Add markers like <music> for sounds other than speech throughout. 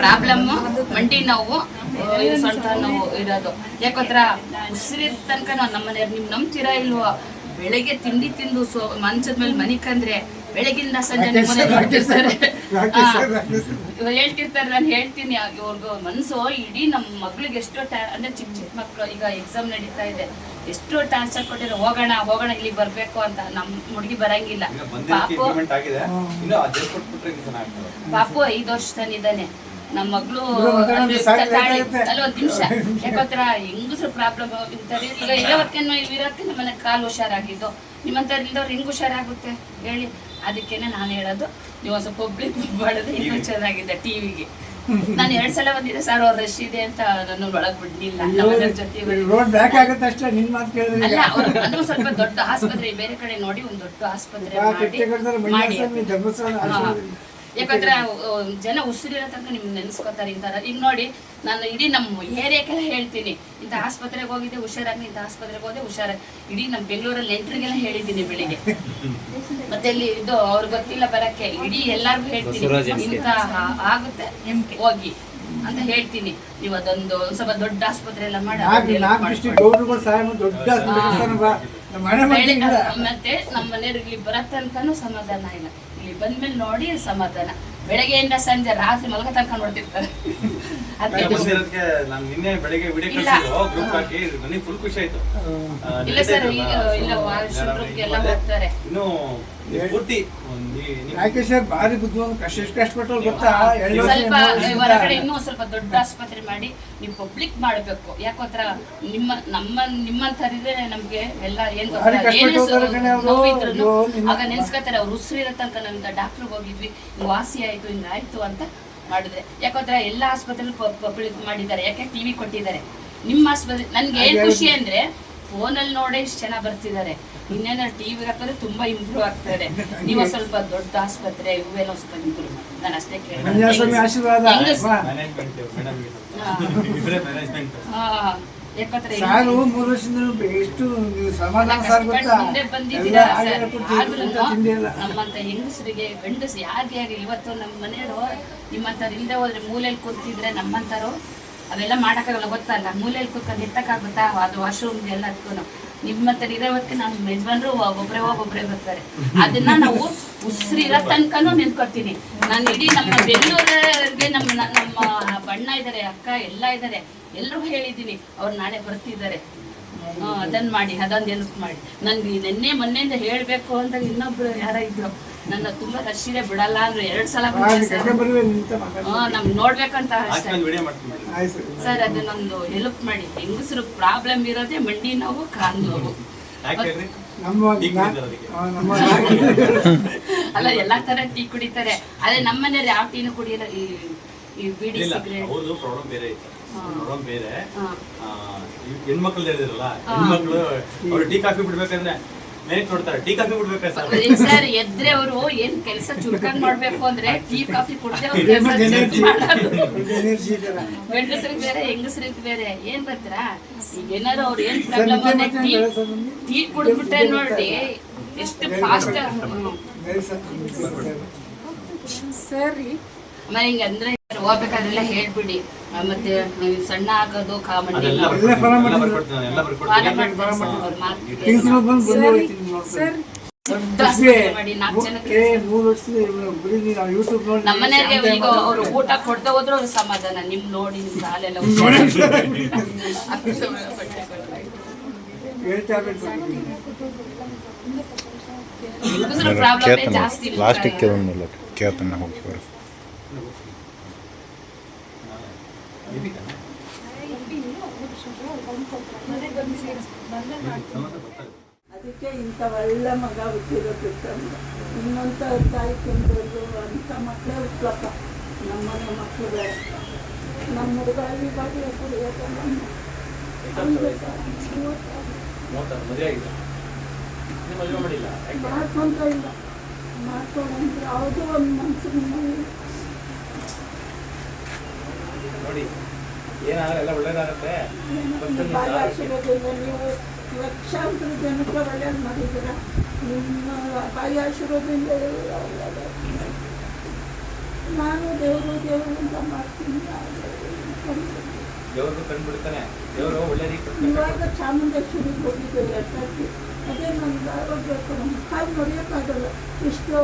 Problem ಮಂಡಿ ನೋವು ಇದು ಸೊಂಟ ನೋವು ಇರೋದು. ಯಾಕೋತ್ರ ಉಸಿರಿದ ತನಕ ನಾವು ನಮ್ಮ ಮನೆಯವ್ರು ನಿಮ್ ನಂಬ್ತೀರಾ ಇಲ್ವೋ? ಬೆಳಗ್ಗೆ ತಿಂಡಿ ತಿಂದು ಸೊ ಮಂಚದ ಮೇಲೆ ಮನಿಕಂದ್ರೆ ಬೆಳಗಿಂದ ಸಂಜೆ ನೋಡ್ತಿರ್ತಾರೆ ಹೇಳ್ತಿರ್ತಾರೆ. ನಾನು ಹೇಳ್ತೀನಿ. ಅವ್ರಿಗೆ ಮನ್ಸು ಇಡೀ ನಮ್ಮ ಮಗಳಿಗೆ ಎಷ್ಟೋ ಟ್ಯಾ ಅಂದ್ರೆ ಚಿಕ್ಕ ಚಿಕ್ಕ ಮಕ್ಕಳು ಈಗ ಎಕ್ಸಾಮ್ ನಡೀತಾ ಇದೆ. ಎಷ್ಟೋ ಟಾರ್ಚರ್ ಕೊಟ್ಟಿರೋ ಹೋಗೋಣ ಹೋಗೋಣ ಇಲ್ಲಿ ಬರ್ಬೇಕು ಅಂತ ನಮ್ಮ ಹುಡುಗಿ ಬರಂಗಿಲ್ಲ. ಪಾಪು. ಐದು ಪಾಪು ಐದು ವರ್ಷದಲ್ಲಿದ್ದಾನೆ ನಮ್ಮ ಮಗಳು. ಅಲ್ಲ ಒಂದ್ ನಿಮಿಷ. ಯಾಕಂದ್ರ ಹೆಂಗಸ್ರ ಪ್ರಾಬ್ಲಮ್ ಆಗಿರ್ತಾರೆ ಈಗ ಇರೋವತ್ಕೇನು ಇರೋದಕ್ಕೆ ನಮ್ಮ ಮನೆ ಕಾಲು ಹುಷಾರಾಗಿದ್ದು. ನಿಮ್ಮಂತ ಇಲ್ದವ್ರು ಹೆಂಗ್ ಹುಷಾರಾಗುತ್ತೆ? ಹೇಳಿ. ಅದಕ್ಕೇನೆ ನಾನು ಹೇಳೋದು ನೀವು ಸ್ವಲ್ಪ ಪಬ್ಲಿಕ್ ಮಾಡಿದ್ರೆ ಇನ್ನೂ ಚೆನ್ನಾಗಿದೆ ಟಿವಿಗೆ ನಾನು ಎರಡ್ ಸಲ ಬಂದಿದ್ದೆ ಸರ್ ಅವ್ರ ರಶ್ ಇದೆ ಅಂತ ನನ್ನ ಒಳಗ್ ಬಿಡ್ಲಿಲ್ಲ. ನಮ್ಮ ಮನೆಯವ್ರ್ ರೋಡ್ ಬ್ಯಾಕ್ ಆಗುತ್ತೆ ಅಷ್ಟೇ ನಿನ್ ಮಾತು ಕೇಳಿದ್ರೆ ಅಲ್ಲ ಅವ್ರು ಅದು ಸ್ವಲ್ಪ ದೊಡ್ಡ ಆಸ್ಪತ್ರೆ ಬೇರೆ ಕಡೆ ನೋಡಿ ಒಂದ್ ದೊಡ್ಡ ಆಸ್ಪತ್ರೆ ಮಾಡಿ ಯಾಕಂದ್ರೆ ಜನ ಉಸಿರಿರೋ ತನಕ ನಿಮ್ ನೆನೆಸ್ಕೋತಾರೆ ಇಂತಾರ ಈಗ ನೋಡಿ ನಾನು ಇಡೀ ನಮ್ಮ ಏರಿಯಾಕ್ಕೆಲ್ಲ ಹೇಳ್ತೀನಿ. ಇಂಥ ಆಸ್ಪತ್ರೆಗೆ ಹೋಗಿದ್ದೆ ಹುಷಾರಾಗಿ ಇಂಥ ಆಸ್ಪತ್ರೆಗೆ ಹೋದೆ ಹುಷಾರಾಗಿ. ಇಡೀ ನಮ್ಮ ಬೆಂಗಳೂರಲ್ಲಿ ಎಂಟ್ರಿಗೆಲ್ಲ ಹೇಳಿದ್ದೀನಿ ಬೆಳಿಗ್ಗೆ. ಮತ್ತೆ ಇಲ್ಲಿ ಇದು ಅವ್ರು ಗೊತ್ತಿಲ್ಲ ಬರಕ್ಕೆ ಇಡೀ ಎಲ್ಲಾರ್ಗು ಹೇಳ್ತೀನಿ. ಇಂತ ಆಗುತ್ತೆ ಹೋಗಿ ಅಂತ ಹೇಳ್ತೀನಿ. ನೀವು ಅದೊಂದು ಸ್ವಲ್ಪ ದೊಡ್ಡ ಆಸ್ಪತ್ರೆ ಎಲ್ಲ ಮಾಡಿ ಮತ್ತೆ ನಮ್ಮ ಮನೆಯವ್ರಿಗೆ ಇಲ್ಲಿ ಬರೋ ತನಕನೂ ಸಮಾಧಾನ ಇಲ್ಲಿ. ಬಂದ್ಮೇಲೆ ನೋಡಿ ಸಮಾಧಾನ. ಬೆಳಗ್ಗೆಯಿಂದ ಸಂಜೆ ರಾತ್ರಿ ಮಲಗ ತನಕ ನೋಡ್ತಿರ್ತಾರೆ. ಬಂದಿರೋದಕ್ಕೆ ನಾನು ನಿನ್ನೆ ಬೆಳಿಗ್ಗೆ ವಿಡಿಯೋ ಇಲ್ಲ. ಕಳಿಸಿದ್ರು ಗ್ರೂಪ್ ಹಾಕಿ ನನಗೆ ಫುಲ್ ಖುಷಿ ಆಯ್ತು. ಇಲ್ಲ ಸರ್ ನಡೀತಾ ಈಗ ಇದ್ರಲ್ಲ, ಇಲ್ಲ so, ವಾಶ್ರೂಮ್ಗೆ ಎಲ್ಲ ನಾನು ಹೋಗ್ತಾರೆ. ಇನ್ನು ಪೂರ್ತಿ ಒಂದ್ ಯಾಕೆ ಸರ್ ಭಾರಿ ಬುದ್ಧಿವಂತ ಎಷ್ಟು ಗೊತ್ತಾ? ಸ್ವಲ್ಪ ಹೊರಗಡೆ ಇನ್ನೂ ಸ್ವಲ್ಪ ದೊಡ್ಡ ಆಸ್ಪತ್ರೆ ಮಾಡಿ ನೀವು ಪಬ್ಲಿಕ್ ಮಾಡಬೇಕು. ಯಾಕೋತ್ರ ನಿಮ್ಮ ನಮ್ಮ ನಿಮ್ಮಂತರಿದ್ರೆ ನಮ್ಗೆ ಎಲ್ಲ ಏನು ಆಗ ನೆನ್ಸ್ಕೊತಾರೆ ಅವ್ರು ಉಸಿರಿರತ್ತಂತ ತನಕ ನಾವಿಂದ ಡಾಕ್ಟ್ರಿಗೆ ಹೋಗಿದ್ವಿ ವಾಸಿ ಆಯ್ತು ಹಿಂಗಾಯ್ತು ಅಂತ ಮಾಡಿದ್ರೆ. ಯಾಕೋತ್ರ ಎಲ್ಲ ಆಸ್ಪತ್ರೆ ಪಬ್ಲಿಕ್ ಮಾಡಿದ್ದಾರೆ. ಯಾಕೆ? ಟಿವಿ ಕೊಟ್ಟಿದ್ದಾರೆ. ನಿಮ್ಮ ಆಸ್ಪತ್ರೆ ನನ್ಗೆ ಏನ್ ಖುಷಿ ಅಂದ್ರೆ ಫೋನಲ್ ನೋಡಿ ಇಷ್ಟು ಜನ ಬರ್ತಿದ್ದಾರೆ. ಇನ್ನೇನಾದ್ರು ಟಿವಿ ಹಾಕಿದ್ರೆ ತುಂಬಾ ಇಂಪ್ರೂವ್ ಆಗ್ತಾರೆ ನೀವು ಸ್ವಲ್ಪ ದೊಡ್ಡ ಆಸ್ಪತ್ರೆ ಇವೆಲ್ಲ ಸ್ವಲ್ಪ ಇಂಪ್ರೂವ್ ನಾನು ಅಷ್ಟೇ ಮಂಜುನಾಥ ಸಾರು ಮೂರು ವರ್ಷದಿಂದ ಎಷ್ಟು ಸಮಾಧಾನ ಸಾರ್ ಗೊತ್ತಾ? ನಮ್ಮಂತ ಹೆಂಗಸರಿಗೆ ಗಂಡಸು ಯಾರಿಗೆ ಆಗಲಿ ಇವತ್ತು ನಮ್ಮ ಮನೆಯವರು ನಿಮ್ಮಂತವ್ರು ಇಲ್ಲದೆ ಹೋದ್ರೆ ಮೂಲೆಯಲ್ಲಿ ಕೂತಿದ್ರೆ ನಮ್ಮಂತರು ಅವೆಲ್ಲ ಮಾಡಕ್ಕಾಗಲ್ಲ ಗೊತ್ತಲ್ಲ? ಮೂಲೆಯಲ್ಲಿ ಕೂತ್ಕೊಂಡು ಎತ್ತಕ್ಕಾಗುತ್ತಾ? ಅದು ವಾಶ್ರೂಮ್ ಎಲ್ಲದಕ್ಕೂ ನಿಮ್ಮಂತರ ಇರೋವತ್ತಿಗೆ ನಮ್ಮ ಯಜಮಾನ್ರು ಒಬ್ಬರೇ ಒಬ್ಬೊಬ್ಬರೇ ಒಬ್ಬರೇ ಬರ್ತಾರೆ. ಅದನ್ನ ನಾವು ಉಸಿರಿರೋ ತನಕನೂ ನಿಂತ್ಕೊತೀನಿ ನಾನು ಇಡೀ ನಮ್ಮ ಬೆಂಗಳೂರಿಗೆ ನಮ್ಮ ನಮ್ಮ ಬಣ್ಣ ಇದ್ದಾರೆ ಅಕ್ಕ ಎಲ್ಲ ಇದ್ದಾರೆ ಎಲ್ರಿಗೂ ಹೇಳಿದ್ದೀನಿ ಅವ್ರು ನಾಳೆ ಬರ್ತಿದ್ದಾರೆ. ಅದನ್ನ ಮಾಡಿ ಅದೊಂದು ಹೆಲ್ಪ್ ಮಾಡಿ. ನನ್ಗೆ ನಿನ್ನೆ ಮೊನ್ನೆಯಿಂದ ಹೇಳ್ಬೇಕು ಅಂತ ಇನ್ನೊಬ್ರು ಯಾರ ಇದ್ರು. ನನ್ನ ತುಂಬಾ ರಶ್ ಇದೆ ಬಿಡಲ್ಲ ಅಂದ್ರೆ ಎರಡ್ ಸಲ ನಮ್ ನೋಡ್ಬೇಕಂತ ಸರ್. ಅದನ್ನೊಂದು ಹೆಲ್ಪ್ ಮಾಡಿ. ಹೆಂಗಸರು ಪ್ರಾಬ್ಲಮ್ ಇರೋದೇ ಮಂಡಿ ನೋವು ಕಾಲ್ ನೋವು. ಅಲ್ಲ ಎಲ್ಲಾ ತರ ಟೀ ಕುಡಿತಾರೆ. ಅದೇ ನಮ್ಮನೇಲಿ ಯಾವ ಟೀನು ಕುಡಿಯಲ್ಲ ಈ ಬಿಡಿ ಇಲ್ಲ ಸಿಗರೇಟ್. ಅವ್ರದ್ದು ಪ್ರಾಬ್ಲಮ್ ಬೇರೆ ಇತ್ತು ಪ್ರಾಬ್ಲಮ್ ಬೇರೆ. ಆ, ಈ ಹೆಣ್ಮಕ್ಳು ಹೇಳಿದ್ರಲ್ಲ ಹೆಣ್ಮಕ್ಳು ಅವ್ರು ಟೀ ಕಾಫಿ ಬಿಡ್ಬೇಕಂದ್ರೆ ಮೇಕ್ ನೋಡ್ತಾರೆ ಟೀ ಕಾಫಿ ಬಿಡ್ಬೇಕಾ ಸರ್? ಸರ್ ಎದ್ರೆ ಅವರು ಏನ್ ಕೆಲಸ ಚುರುಕಾಗಿ ಮಾಡ್ಬೇಕು ಅಂದ್ರೆ <laughs> ಟೀ ಕಾಫಿ ಕುಡ್ದೆ ಅವ್ರ ಕೆಲಸ ಗಂಡಸರಿಗೆ ಬೇರೆ ಹೆಂಗಸರಿಗೆ ಬೇರೆ ಏನ್ ಈಗ ಏನಾರು ಅವ್ರು ಏನ್ ಪ್ರಾಬ್ಲಮ್ ಅಂದ್ರೆ ಟೀ ಕುಡಿದ್ಬಿಟ್ರೆ ನೋಡಿ ಎಷ್ಟು ಫಾಸ್ಟ್ ಸರ್. ಆಮೇಲೆ ಹೋಗ್ಬೇಕಾದ್ರೆಲ್ಲ ಹೇಳ್ಬಿಡಿ. ಮತ್ತೆ ಸಣ್ಣ ಆಗೋದು ದೊಡ್ಡ ಮಾಡಿ ನಾಲ್ಕು ಜನಕ್ಕೆ ಈಗ ಅವ್ರು ಊಟ ಕೊಡ್ತಾ ಹೋದ್ರು ಅವ್ರ ಸಮಾಧಾನ. ನಿಮ್ ನೋಡಿ ನಿಮ್ ಇರ್ಬೇಕು. ಪ್ರಾಬ್ಲಮ್ <laughs> ಜಾಸ್ತಿ ಪ್ಲಾಸ್ಟಿಕ್ ಹೋಗಿ ಬರೋ ಅದಕ್ಕೆ ಇಂಥ ಒಳ್ಳೆ ಮಗ ಹುಟ್ಟಿರೋದಕ್ಕಂತ ಇನ್ನೊಂಥ ತಾಯಿ ತುಂಬೋದು ಅಂಥ ಮಕ್ಕಳೇ ಹುಟ್ಟಲಪ್ಪ ನಮ್ಮನೆ ಮಕ್ಕಳು ಬೇಡ ನಮ್ಮ ಹುಡುಗ ಇವಾಗ? ಮಾಡ್ಕೊಂತ ಇಲ್ಲ. ಮಾಡ್ಕೊಂಡ್ರೆ ಯಾವುದೋ ಒಂದು ಮನ್ಸಿನ ಏನಾದ್ರೆ ಎಲ್ಲ ಒಳ್ಳೇದಾಗತ್ತೆ ನೀವು ಲಕ್ಷಾಂತರ ಜನಕ್ಕೆ ಒಳ್ಳೇದು ಮಾಡಿದ್ದೀರ? ನಿಮ್ಮ ಬಾಯಿ ಆಶೀರ್ವಾದದಿಂದ ನಾನು ದೇವರು ದೇವರು ಅಂತ ಮಾಡ್ತೀನಿ. ಆದ್ರೆ ದೇವರು ಒಳ್ಳೆ ರೀತಿ ಇವಾಗ ಚಾಮುಂಡೇಶ್ವರಿಗೆ ಹೋಗಿದ್ದೇವೆ ಅದೇ ನಮ್ಗೆ ಆರೋಗ್ಯ ಕಾಲು ನೋಡಿಯೋಕ್ಕಾಗಲ್ಲ ಇಷ್ಟು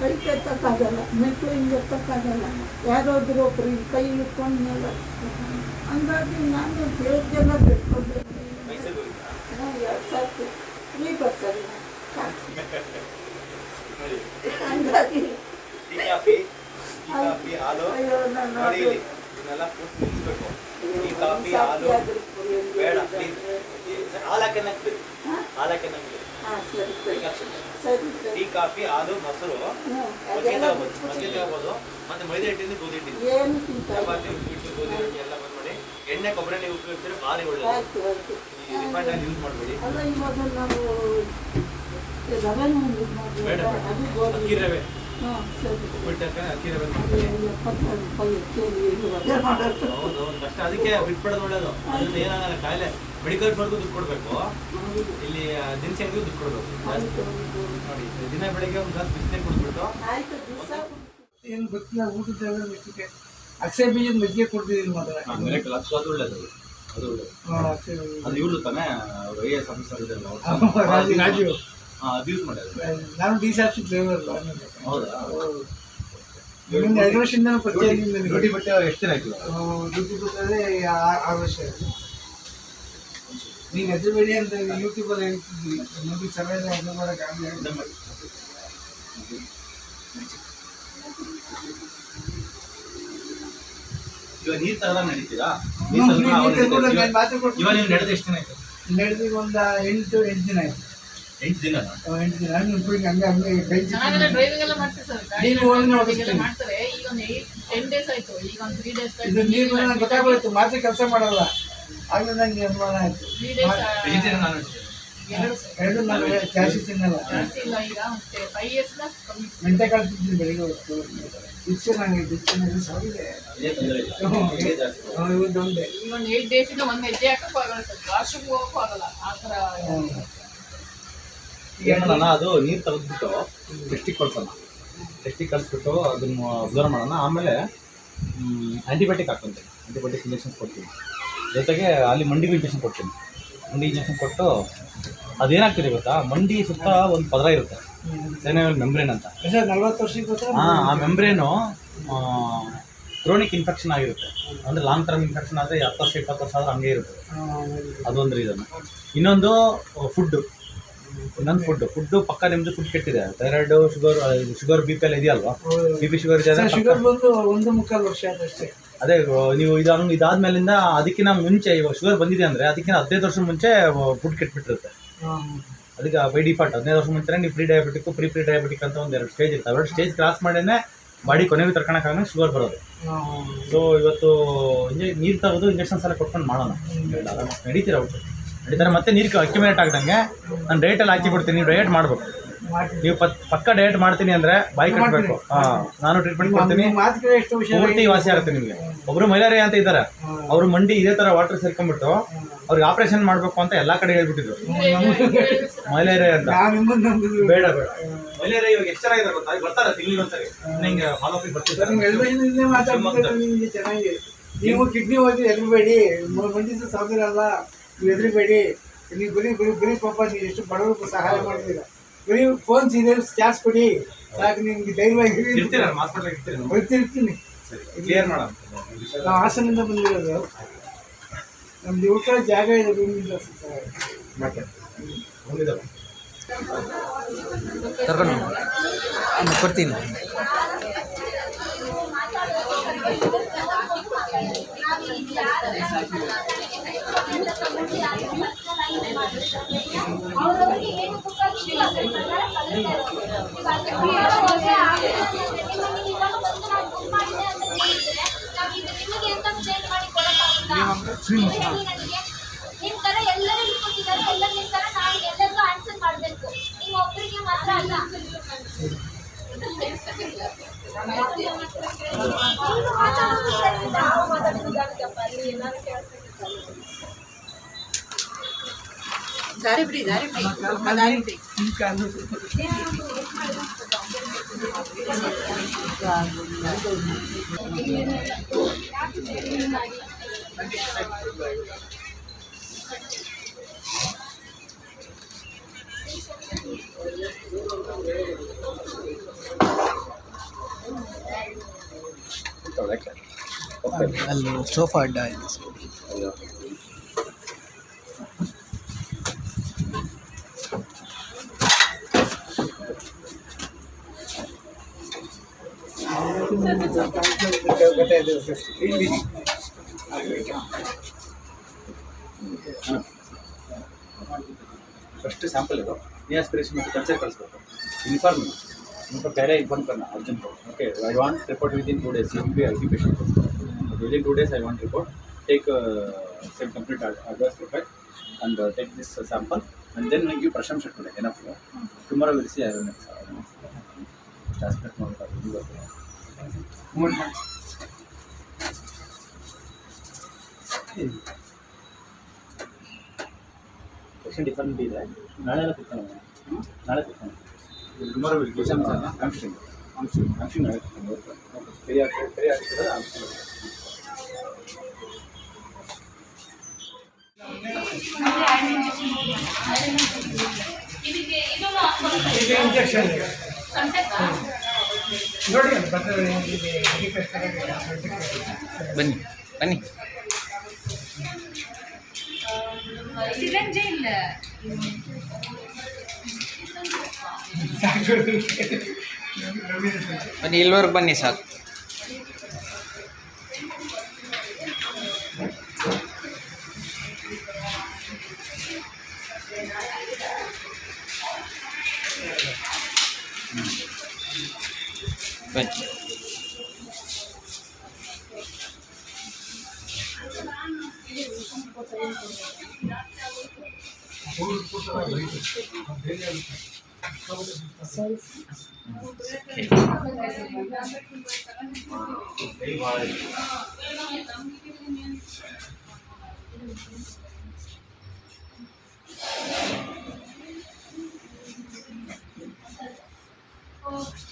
ಕೈಗೆ ಎತ್ತಕ್ಕಾಗಲ್ಲ ಮೆಟ್ಲು ಹಿಂಗೆ ಎತ್ತಕ್ಕಾಗಲ್ಲ. ಯಾರಾದರೂ ಒಬ್ರು ಹಿಂಗೆ ಕೈ ಇಟ್ಕೊಂಡು ಮೇಲೆ ಹಂಗಾಗಿ ನಾನು ಬಿಟ್ಕೊಂಡೆ ಮೈಸೂರಿಗೆ ಹೋಗಿದ್ರಾ? ನಾವು ಎರಡು ಫ್ರೀ ಬರ್ತಾರೆ ಹಂಗಾಗಿ ಅಯ್ಯೋ ನಾನು ಸಾಕಿ ಹಾಲು. ಟೀ ಕಾಫಿ ಹಾಲು ಮೊಸರು ಹ್ಞೂ ಮಜ್ಜಿಗೆ ಅದೆಲ್ಲ ತಗೋಬೋದು. ಮಜ್ಜಿಗೆ ತಗೋಬೋದು. ಮತ್ತೆ ಮೈದಾ ಹಿಟ್ಟಿಂದ ಗೋಧಿ ಹಿಟ್ಟಿಂದ. ಚಪಾತಿ ಉಪ್ಪಿಟ್ಟು ಗೋಧಿ ಎಲ್ಲ ಬಂದ್ ಮಾಡಿ ಎಣ್ಣೆ ಕೊಬ್ಬರಿ ನೀವು ಉಪಯೋಗಿಸಿದ್ರೆ ಭಾರಿ ಆಯ್ತು ಈ ರಿಫೈಂಡ್ ಯೂಸ್ ಮಾಡಬೇಡಿ. ಬೇಡ ಅಕ್ಕಿ ರವೆ. ಹೌದು ಹೌದು. ಕಷ್ಟ ಅದಕ್ಕೆ ಬಿಟ್ಬಿಡೋದು ಒಳ್ಳೇದು. ಅದರಿಂದ ಏನಾಗಲ್ಲ ಕಾಯಿಲೆ. ಮೆಡಿಕಲ್ ಸ್ಟೋರ್ಗೂ ದುಡ್ಡು ಕೊಡಬೇಕು. ಇಲ್ಲಿ ದಿನಸಿ ಅಂಗಡಿ ದುಡ್ಡು ಕೊಡಬೇಕು. ನೋಡಿ ದಿನ ಬೆಳಗ್ಗೆ ಒಂದು ಗ್ಲಾಸ್ ಬಿಸಿಲೇ ಕುಡಿದ್ಬಿಟ್ಟು. ಏನು ಗೊತ್ತಿಲ್ಲ ಊಟದ ಮೆಚ್ಚಿಗೆ ಅಕ್ಷಯ ಬೀಜದ ಮಜ್ಜಿಗೆ ಕೊಡ್ತಿದ್ದೀನಿ ಮಾತ್ರ. ಆಮೇಲೆ ಕ್ಲಾಸ್ ಅದು ಒಳ್ಳೇದು ಅದು. ಒಳ್ಳೇದು. ಹಾ, ಅಕ್ಷಯ ಅದು ಇವ್ರು ತಾನೇ ಐ ಎಸ್ ಆಫೀಸರ್ ಇದ್ದಾರೆ ರಾಜೀವ್. ರಾಜೀವ್ ಅದು ಯೂಸ್ ಮಾಡಿ ನಾನು ಡಿ ಸಿ ಆಫ್ ಡ್ರೈವರ್ ಹೌದಾ? ವರ್ಷದಿಂದ ಪರಿಚಯ. ಡ್ಯೂಟಿ ಬಟ್ಟೆ ಎಷ್ಟು ದಿನ ಆಯ್ತು? ಆ, ಡ್ಯೂಟಿ ಬಿಟ್ಟರೆ ಆರು ವರ್ಷ ಆಯ್ತು. ನೀನು ಹೆದರಬೇಡಿ ಅಂತ ಯೂಟ್ಯೂಬಲ್ಲಿ ಹೇಳ್ತಿದ್ವಿ. ನೋಡಿ ಸರಿಯಾದ ಹೆಸರು ಮಾಡೋಕ್ಕಾಗಲ್ಲ ಇವಾಗ ನೀರ್ ತರದ ನಡೀತೀರಾ? ಹ್ಮ್, ನೀರ್ ತೆಗ್ದು ನಾನು ಮಾತು ಕೊಡ್ತೀನಿ. ಇವಾಗ ನೀವು ನಡೆದು ಎಷ್ಟು ದಿನ ಆಯ್ತು? ನಡೆದು ಒಂದು ಎಂಟು ಎಂಟು ದಿನ ಆಯ್ತು. ಎಂಟು ದಿನ ಎಂಟು ದಿನ. ನಾನು ಇಬ್ಬರಿಗೆ ಹಂಗೆ ಹಂಗೆ ಬೆಂಚ್ ನಾವೆಲ್ಲ ಡ್ರೈವಿಂಗ್ ಎಲ್ಲ ಮಾಡ್ತೀವಿ ಸರ್. ಗಾಡಿ ನೀವು ಎಲ್ಲ ಮಾಡ್ತಾರೆ. ಈಗ ಒಂದು ಟೆನ್ ಡೇಸ್ ಆಯ್ತು. ಈಗ ಒಂದು ತ್ರೀ ಡೇಸ್ ಇದು ನೀರು ನನಗೆ ಗೊತ್ತಾಗೋಯ್ತು ಮಾತ್ರ ಕೆಲಸ ಮಾಡಲ್ಲ. ಆಗ ನನಗೆ ಅನುಮಾನ ಆಯಿತು ಎರಡು ನಾನು ಜಾಸ್ತಿ ತಿನ್ನಲ್ಲ. ಮೆಂತೆ ಕಳ್ತಿದ್ದೀನಿ ಬೆಳಿಗ್ಗೆ ಹೊತ್ತು? ನನಗೆ ನನಗೆ ಸಾವಿದೆ ಒಂದು ಏಟ್ ಡೇಸ್ ಇಂದ ಒಂದು ಹೆಜ್ಜೆ ಹಾಕಕ್ಕೂ ಆಗಲ್ಲ ಸರ್. ವಾಶ್ರೂಮ್ ಹೋಗಕ್ಕೂ ಆಗಲ್ಲ. ಆ ಥರ ಏನು ಮಾಡೋಣ ಅದು ನೀರು ತೆಗೆದ್ಬಿಟ್ಟು ಟೆಸ್ಟಿಗೆ ಕಳ್ಸೋಣ. ಟೆಸ್ಟಿಗೆ ಕಳಿಸ್ಬಿಟ್ಟು ಅದನ್ನು ಅಬ್ಸರ್ವ್ ಮಾಡೋಣ. ಆಮೇಲೆ ಆ್ಯಂಟಿಬಯೋಟಿಕ್ ಹಾಕೊಂತೀನಿ ಆ್ಯಂಟಿಬಯೋಟಿಕ್ ಇಂಜೆಕ್ಷನ್ ಕೊಡ್ತೀನಿ ಜೊತೆಗೆ ಅಲ್ಲಿ ಮಂಡಿ ಇಂಜೆಕ್ಷನ್ ಕೊಡ್ತೀನಿ. ಮಂಡಿ ಇಂಜೆಕ್ಷನ್ ಕೊಟ್ಟು ಅದೇನಾಗ್ತಿದೆ ಗೊತ್ತಾ? ಮಂಡಿ ಸುತ್ತ ಒಂದು ಪದರ ಇರುತ್ತೆ. ಸೆನೆವಲ್ ಮೆಂಬ್ರೇನ್ ಅಂತ. ನಲ್ವತ್ತು ವರ್ಷಕ್ಕೆ ಹಾಂ ಆ ಮೆಂಬ್ರೇನು ಕ್ರೋನಿಕ್ ಇನ್ಫೆಕ್ಷನ್ ಆಗಿರುತ್ತೆ. ಅಂದರೆ ಲಾಂಗ್ ಟರ್ಮ್ ಇನ್ಫೆಕ್ಷನ್ ಆದರೆ ಹತ್ತು ವರ್ಷ ಇಪ್ಪತ್ತು ವರ್ಷ ಆದರೆ ಹಂಗೆ ಇರುತ್ತೆ. ಅದೊಂದು ರೀಸನ್ ಇನ್ನೊಂದು ಫುಡ್ಡು. ಇನ್ನೊಂದು ಫುಡ್ ಫುಡ್ಡು ಪಕ್ಕ ನಿಮ್ಮದು food ಕೆಟ್ಟಿದೆ. Thyroid sugar sugar B P ಎಲ್ಲ ಇದೆಯಲ್ವಾ? ಬಿ ಪಿ ಶುಗರ್ ಇದೆ ಶುಗರ್ ಬಂದು ಒಂದು ಮುಕ್ಕಾಲು ವರ್ಷ ಆದಷ್ಟೇ ಅದೇ ನೀವು ಇದಾದ ಇದಾದ್ಮೇಲಿಂದ ಅದಕ್ಕಿಂತ ಮುಂಚೆ ಇವಾಗ ಶುಗರ್ ಬಂದಿದೆ ಅಂದರೆ ಅದಕ್ಕಿಂತ ಹದಿನೈದು ವರ್ಷ ಮುಂಚೆ ಫುಡ್ ಕೆಟ್ಬಿಟ್ಟಿರುತ್ತೆ. ಅದಕ್ಕೆ ಬೈ ಡಿಫಾಲ್ಟ್ ಹದಿನೈದು ವರ್ಷ ಮುಂಚೆ ನೀವು free diabetic pre free diabetic ಅಂತ ಒಂದು ಎರಡು ಸ್ಟೇಜ್ ಇರ್ತವೆ. ಎರಡು ಸ್ಟೇಜ್ ಕ್ರಾಸ್ ಮಾಡಿನೇ ಬಾಡಿ ಕೊನೆಗೆ ತರ್ಕೊಳಕ್ಕಾಗ ಶುಗರ್ ಬರೋದು. ಸೊ ಇವತ್ತು ಇಂಜೆ ನೀರು ತಗೋದು ಇಂಜೆಕ್ಷನ್ಸ್ ಎಲ್ಲ ಕೊಟ್ಕೊಂಡು ಮಾಡೋಣ. ನಡೀತೀರ ಔಟ್ ನಡೀತಾರೆ ಮತ್ತೆ ನೀರು ಅಕ್ಯುಮಿನೇಟ್ ಆಗ್ದಂಗೆ. ನಾನು ಡಯಟಲ್ಲಿ ಹಾಕಿ ಕೊಡ್ತೀನಿ ನೀವು ಡಯಟ್ ಮಾಡ್ಬೇಕು. ನೀವು ಪತ್ ಪಕ್ಕ ಡಯಟ್ ಮಾಡ್ತೀನಿ ಅಂದ್ರೆ ಬಾಯಿ ಕಟ್ಟಬೇಕು ನಾನು ಟ್ರೀಟ್ಮೆಂಟ್ ಕೊಡ್ತೀನಿ. ಮಾತು ಎಷ್ಟು ಹುಷಾರಾಗಿ ಪೂರ್ತಿ ವಾಸಿ ಆಗುತ್ತೆ ನಿಮಗೆ. ಒಬ್ರು ಮಹಿಳೆಯರೇ ಅಂತ ಇದ್ದಾರೆ. ಅವರು ಮಂಡಿ ಇದೇ ತರ ವಾಟರ್ ಸೇರ್ಕೊಂಡ್ಬಿಟ್ಟು ಅವ್ರಿಗೆ ಆಪರೇಷನ್ ಮಾಡ್ಬೇಕು ಅಂತ ಎಲ್ಲಾ ಕಡೆ ಹೇಳ್ಬಿಟ್ಟಿದ್ರು. <laughs> ಮಹಿಳೆಯರೇ ಅಂತ. ಬೇಡ ಬೇಡ. ಮಹಿಳೆಯರೇ ಇವಾಗ ಎಷ್ಟು ಇದ್ದಾರೆ ಗೊತ್ತಾ? ಈಗ ಬರ್ತಾರೆ ತಿಂಗಳಿಗೆ ಒಂದ್ಸರಿ. ಹಿಂಗೆ ಫಾಲೋ ಅಪ್ ಬರ್ತಿದ್ದಾರೆ. ನಿಮ್ಗೆ ಎರಡು ವರ್ಷದಿಂದ ಮಾತಾಡ್ತಿದ್ರೆ ನಿಮಗೆ ಚೆನ್ನಾಗಿ. ನೀವು ಕಿಡ್ನಿ ಹೋಗಿ ಹೆದರಬೇಡಿ ಸಾವಿರ ಅಲ್ಲ. ನೀವು ಹೆದರಬೇಡಿ ನೀವು ಬರೀ ಬರೀ ಬರೀ ಪಾಪ ನೀವು ಎಷ್ಟು ಬಡವರಿಗೂ ಸಹಾಯ ಮಾಡಿದ್ದೀರ ಬರೀ ಫೋನ್ ಸೀರಿಯಲ್ ಚಾರ್ಜ್ ಕೊಡಿ. ಸಾಕು ನಿಮ್ಗೆ ಧೈರ್ಯವಾಗಿ ಇರ್ತೀರ ಹಾಸ್ಪಿಟಲ್ ಇರ್ತೀರ? ಬರ್ತಿರ್ತೀನಿ ಸರಿ ಕ್ಲಿಯರ್ ಮಾಡೋಣ. ನಾವು ಹಾಸನಿಂದ ಬಂದಿರೋದು. ನಮ್ದು ಊಟ ಜಾಗ ಇದೆ ರೂಮಿಂದ ಮತ್ತೆ? ಬಂದಿದ್ದಾವೆ? ಕೊಡ್ತೀನಿ. ಅವ್ರವ್ರಿಗೆ ಏನು ಗೊತ್ತಾಗ್ತಿಲ್ಲ ಸರ್ ಆಗುತ್ತೆ. ನಿಮಗೆ ಅಂತ ನಾವು ಚೇಂಜ್ ಮಾಡಿ ಕೊಡಕ್ಕಾಗುತ್ತಾ ನೀವು ಹೇಳಿ ನನಗೆ ನಿಮ್ ತರ ಎಲ್ಲರೂ ಕೊಟ್ಟಿದ್ದಾರೆ ಎಲ್ಲ ನಿಮ್ ತರ ನಾನು ಎಲ್ಲರಿಗೂ ಆನ್ಸರ್ ಮಾಡಬೇಕು ನೀವು ಒಬ್ಬರಿಗೆ ಮಾತ್ರ ಅಲ್ಲ ನೀವು ಮಾತಾಡೋದು ಸರಿ ನಾವು ಮಾತಾಡೋದು ಜಾಗದಪ್ಪ ಅಲ್ಲಿ ಎಲ್ಲರೂ ಕೇಳ್ತಾರೆ ದಾರಿ ಬಿಡಿ ದಾರಿ ಬಿಡಿ ಆ ದಾರಿ ಬಿಡಿ ಈ ಕಾಲು ಅಲ್ಲಿ ಸೋಫಾ ಅಡ್ಡ ಇದೆ ಫಸ್ಟ್ ಸ್ಯಾಂಪಲ್ ಇದು ನೀ ಆಸ್ಪಿರೇಷನ್ ಮತ್ತು ಕಲ್ಚರ್ ಕಳಿಸ್ಬೇಕು ಇನ್ಫಾರ್ಮ್ ಇನ್ಫಾರ್ಮ್ ಬೇರೆ ಇದು ಬಂದು ಬರೋಣ urgent okay I want report within two days you be I be patient within two days I want report take cell complete advise report and uh, take this uh, sample and then give prasham shit today enough uh, tomorrow we'll see i will next transmit patient different ಇದೆ ನಾಳೆ ಎಲ್ಲ ಕೂತ್ಕೊಂಡು ನಾಳೆ ಕೂತ್ಕೊಂಡು tomorrow ಬನ್ನಿ ಬನ್ನಿ ಬನ್ನಿ ಇಲ್ಲಿವರೆಗೆ ಬನ್ನಿ ಸಾಕು Oh.